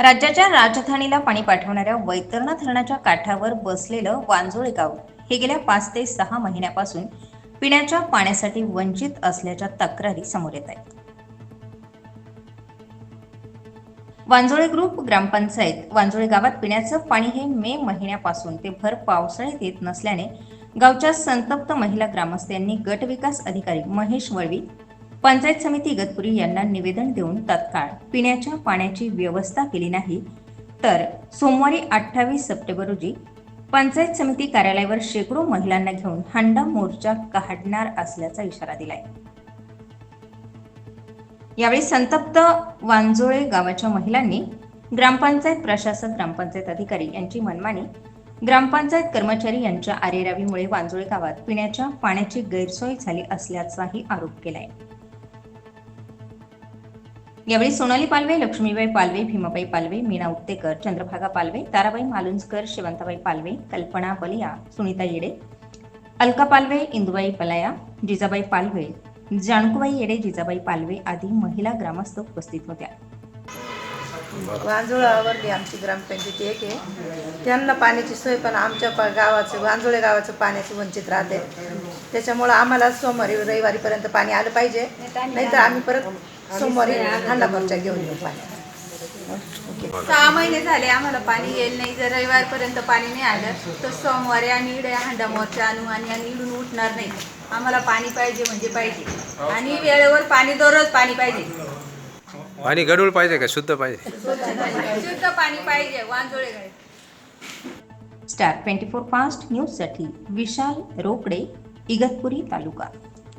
राज्याच्या राजधानीला पाणी पाठवणाऱ्या वैतरणा धरणाच्या काठावर बसलेलं वांजोळे गाव हे गेल्या पाच ते सहा महिन्यापासून पिण्याच्या पाण्यासाठी वंचित असल्याच्या तक्रारी समोर येत आहेत. वांजोळे ग्रुप ग्रामपंचायत वांजोळे गावात पिण्याचं पाणी हे मे महिन्यापासून ते भर पावसाळ्यात येत नसल्याने गावच्या संतप्त महिला ग्रामस्थांनी गट विकास अधिकारी महेश वळवी पंचायत समिती इगतपुरी यांना निवेदन देऊन तत्काळ पिण्याच्या पाण्याची व्यवस्था केली नाही तर सोमवारी अठ्ठावीस सप्टेंबर रोजी पंचायत समिती कार्यालयावर शेकडो महिलांना घेऊन हंडा मोर्चा काढणार असल्याचा इशारा दिलाय. यावेळी संतप्त वांजोळे गावाच्या महिलांनी ग्रामपंचायत प्रशासक ग्रामपंचायत अधिकारी यांची मनमानी ग्रामपंचायत कर्मचारी यांच्या आरेरावीमुळे वांजोळे गावात पिण्याच्या पाण्याची गैरसोय झाली असल्याचाही आरोप केलाय. यावेळी सोनाली पालवे लक्ष्मीबाई पालवे भीमाबाई पालवे मीना उत्तेकर चंद्रभागा पालवे ताराबाई मालुंजकर शिवंताबाई पालवे कल्पना बलिया सुनीता येडे अलका पालवे इंदुबाई पलाया जिजाबाई पालवे जानकुबाई येडे जिजाबाई पालवे आदी महिला ग्रामस्थ उपस्थित होत्या. वांजुळावरली आमची ग्रामपंचायती एक आहे. त्यांना पाण्याची सोय पण आमच्या गावाचं वांजुळे गावाचं पाण्याची वंचित राहते. त्याच्यामुळं आम्हाला सोमवारी रविवारीपर्यंत पाणी आलं पाहिजे. नाहीतर आम्ही परत सोमवारी थंडा मोर्चा घेऊन येऊ पाणी. सहा महिने झाले आम्हाला पाणी येईल नाही. जर रविवारपर्यंत पाणी नाही आलं तर सोमवारी आम्ही इकडे हांडा मोर्चा आणू आणि आणि इकडून उठणार नाही. आम्हाला पाणी पाहिजे म्हणजे पाहिजे. आणि वेळेवर पाणी दररोज पाणी पाहिजे. पाणी गडूळ पाहिजे का? शुद्ध पाहिजे? शुद्ध पाणी पाहिजे Wanjole star twenty four fast न्यूजसाठी विशाल रोकडे इगतपुरी तालुका.